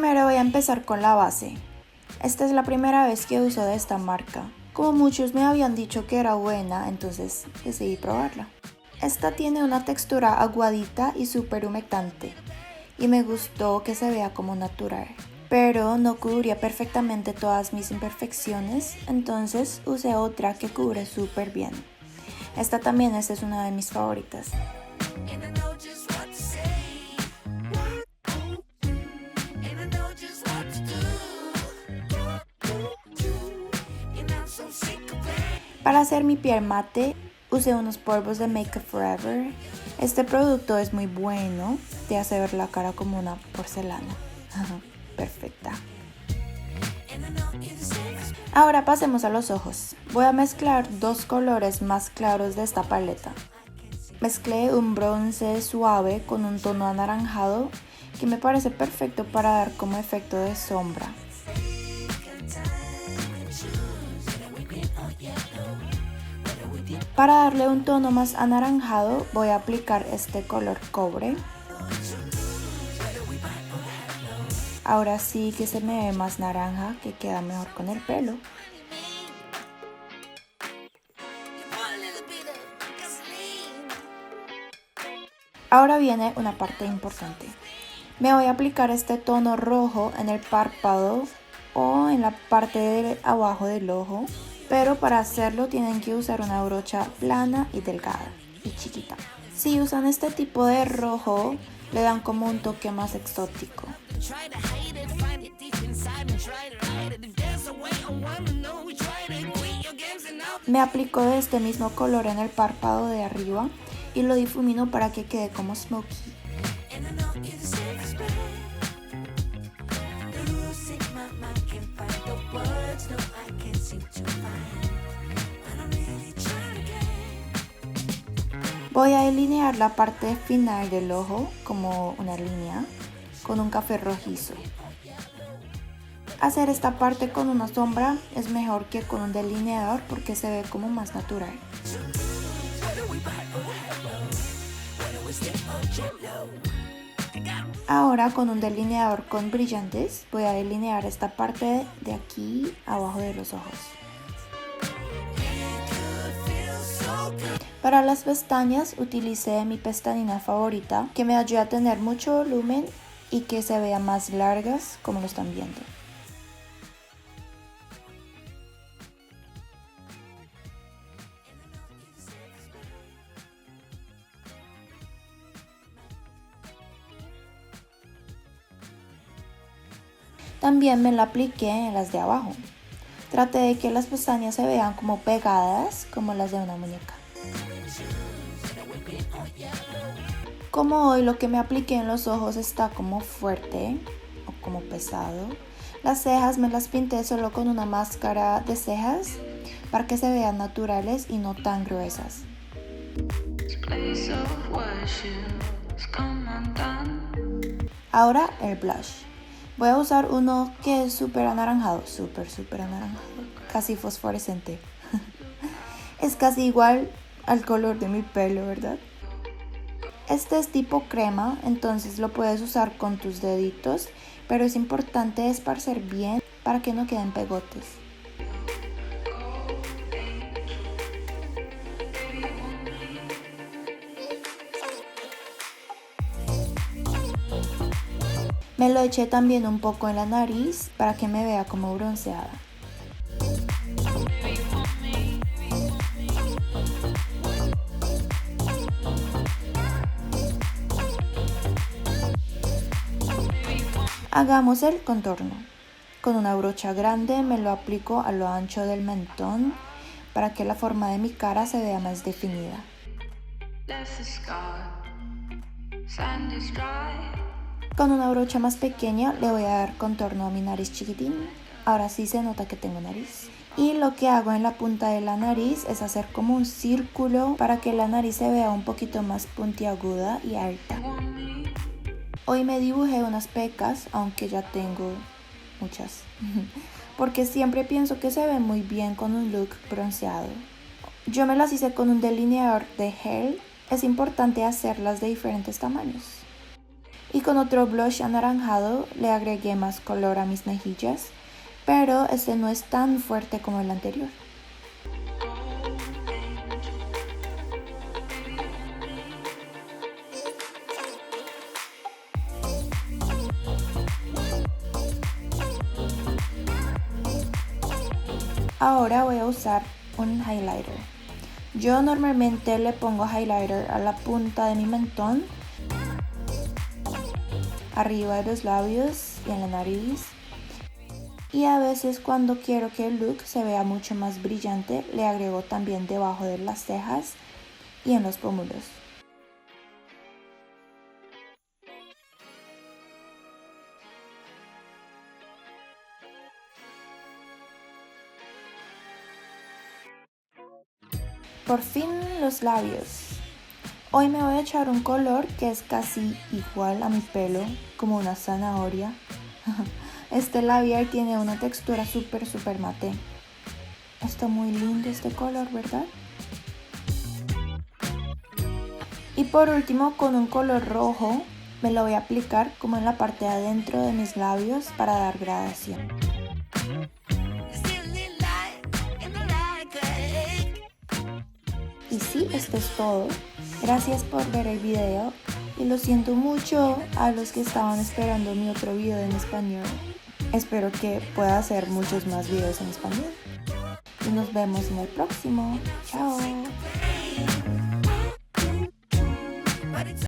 Primero voy a empezar con la base. Esta es la primera vez que uso de esta marca. Como muchos me habían dicho que era buena, entonces decidí probarla. Esta tiene una textura aguadita y súper humectante y me gustó que se vea como natural. Pero no cubría perfectamente todas mis imperfecciones, entonces usé otra que cubre súper bien. Esta también es una de mis favoritas. Para hacer mi piel mate usé unos polvos de Make Forever. Este producto es muy bueno, te hace ver la cara como una porcelana. Perfecta. Ahora pasemos a los ojos. Voy a mezclar dos colores más claros de esta paleta. Mezclé un bronce suave con un tono anaranjado que me parece perfecto para dar como efecto de sombra. Para darle un tono más anaranjado voy a aplicar este color cobre. Ahora sí que se me ve más naranja que queda mejor con el pelo. Ahora viene una parte importante. Me voy a aplicar este tono rojo en el párpado o en la parte de abajo del ojo pero para hacerlo tienen que usar una brocha plana y delgada y chiquita. Si usan este tipo de rojo, le dan como un toque más exótico. Me aplico de este mismo color en el párpado de arriba y lo difumino para que quede como smoky. Voy a delinear la parte final del ojo como una línea con un café rojizo. Hacer esta parte con una sombra es mejor que con un delineador porque se ve como más natural. Ahora con un delineador con brillantes voy a delinear esta parte de aquí abajo de los ojos. Para las pestañas utilicé mi pestañina favorita que me ayuda a tener mucho volumen y que se vean más largas como lo están viendo. También me la apliqué en las de abajo. Traté de que las pestañas se vean como pegadas como las de una muñeca. Como hoy lo que me apliqué en los ojos está como fuerte o como pesado, las cejas me las pinté solo con una máscara de cejas para que se vean naturales y no tan gruesas. Ahora el blush. Voy a usar uno que es súper anaranjado, súper, súper anaranjado, casi fosforescente. es casi igual al color de mi pelo, ¿verdad? Este es tipo crema, entonces lo puedes usar con tus deditos, pero es importante esparcer bien para que no queden pegotes. Me lo eché también un poco en la nariz para que me vea como bronceada. Hagamos el contorno. Con una brocha grande me lo aplico a lo ancho del mentón para que la forma de mi cara se vea más definida. Con una brocha más pequeña le voy a dar contorno a mi nariz chiquitín. Ahora sí se nota que tengo nariz. Y lo que hago en la punta de la nariz es hacer como un círculo para que la nariz se vea un poquito más puntiaguda y alta. Hoy me dibujé unas pecas, aunque ya tengo muchas, porque siempre pienso que se ve muy bien con un look bronceado. Yo me las hice con un delineador de gel, es importante hacerlas de diferentes tamaños. Y con otro blush anaranjado le agregué más color a mis mejillas, pero este no es tan fuerte como el anterior. Ahora voy a usar un highlighter. Yo normalmente le pongo highlighter a la punta de mi mentón, arriba de los labios y en la nariz. Y a veces cuando quiero que el look se vea mucho más brillante, le agrego también debajo de las cejas y en los pómulos. Por fin los labios. Hoy me voy a echar un color que es casi igual a mi pelo, como una zanahoria. Este labial tiene una textura súper, súper mate. Está muy lindo este color, ¿verdad? Y por último, con un color rojo, me lo voy a aplicar como en la parte de adentro de mis labios para dar gradación. Y sí, esto es todo. Gracias por ver el video y lo siento mucho a los que estaban esperando mi otro video en español. Espero que pueda hacer muchos más videos en español. Y nos vemos en el próximo. Chao.